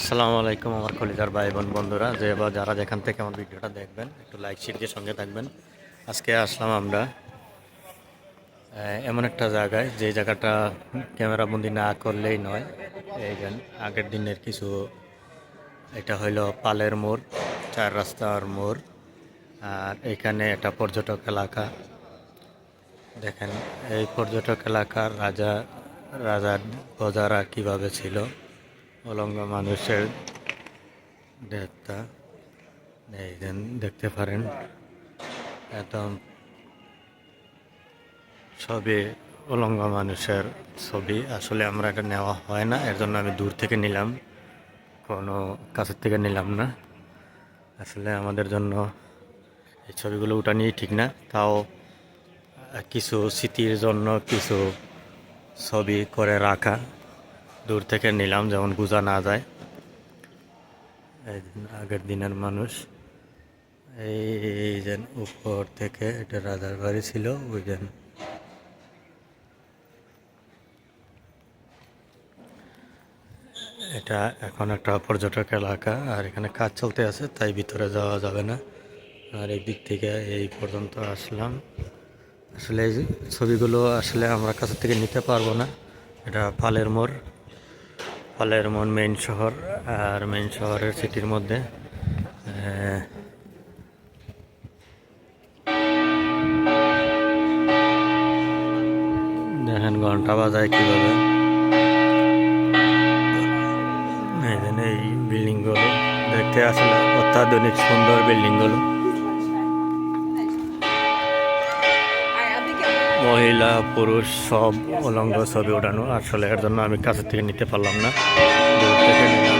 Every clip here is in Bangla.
আসসালামু আলাইকুম আমার কলিজার ভাই বোন বন্ধুরা, যে বা যারা যেখান থেকে আমার ভিডিওটা দেখবেন, একটু লাইক শেয়ার দিয়ে সঙ্গে থাকবেন। আজকে আসলাম আমরা এমন একটা জায়গায়, যে জায়গাটা ক্যামেরা বন্দি না করলেই নয়। এই যে আগের দিনের কিছু, এটা হইল পালের মোড়, চার রাস্তার মোড়, আর এখানে একটা পর্যটক এলাকা। দেখেন, এই পর্যটক এলাকার রাজা, রাজার প্রজারা কীভাবে ছিল অলঙ্গ মানুষের দেহটা এই যে দেখতে পারেন, একদম ছবি, অলঙ্গ মানুষের ছবি। আসলে আমরা এটা নেওয়া হয় না, এর জন্য আমি দূর থেকে নিলাম, কোনো কাছের থেকে নিলাম না। আসলে আমাদের জন্য এই ছবিগুলো উঠানিই ঠিক না, তাও কিছু স্মৃতির জন্য কিছু ছবি করে রাখা। দূর থেকে নিলাম যেমন বোঝা না যায়। আগের দিনের মানুষ। এই যে উপর থেকে এটা রাজার বাড়ি ছিল, ওই যে এটা এখন একটা পর্যটক এলাকা, আর এখানে কাজ চলতে আছে, তাই ভিতরে যাওয়া যাবে না। আর এই দিক থেকে এই পর্যন্ত আসলাম। আসলে এই ছবিগুলো আসলে আমরা কাছে থেকে নিতে পারব না। এটা পালের মোড়। পালের মোড় মেইন শহর আর মেইন শহরের সিটির মধ্যে। দেখেন ঘণ্টা বাজায় কীভাবে। এই বিল্ডিংগুলো দেখতে আসলে অত্যাধুনিক সুন্দর বিল্ডিংগুলো। মহিলা, পুরুষ সব অলঙ্গ ছবি ওঠানো। আসলে এর জন্য আমি কাছের থেকে নিতে পারলাম না। দূর থেকে নিলাম।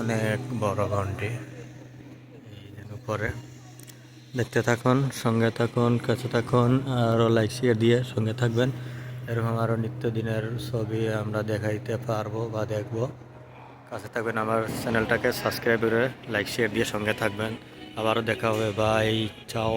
অনেক বড় ঘন্টি উপরে দেখতে থাকুন, সঙ্গে থাকুন, কাছে থাকুন আরও লাইক শেয়ার দিয়ে সঙ্গে থাকবেন। এরকম আরও নিত্যদিনের ছবি আমরা দেখাইতে পারব বা দেখব। কাছে থাকবেন আমার চ্যানেলটাকে সাবস্ক্রাইব করে লাইক শেয়ার দিয়ে সঙ্গে থাকবেন। আবারও দেখা হবে বাই চাও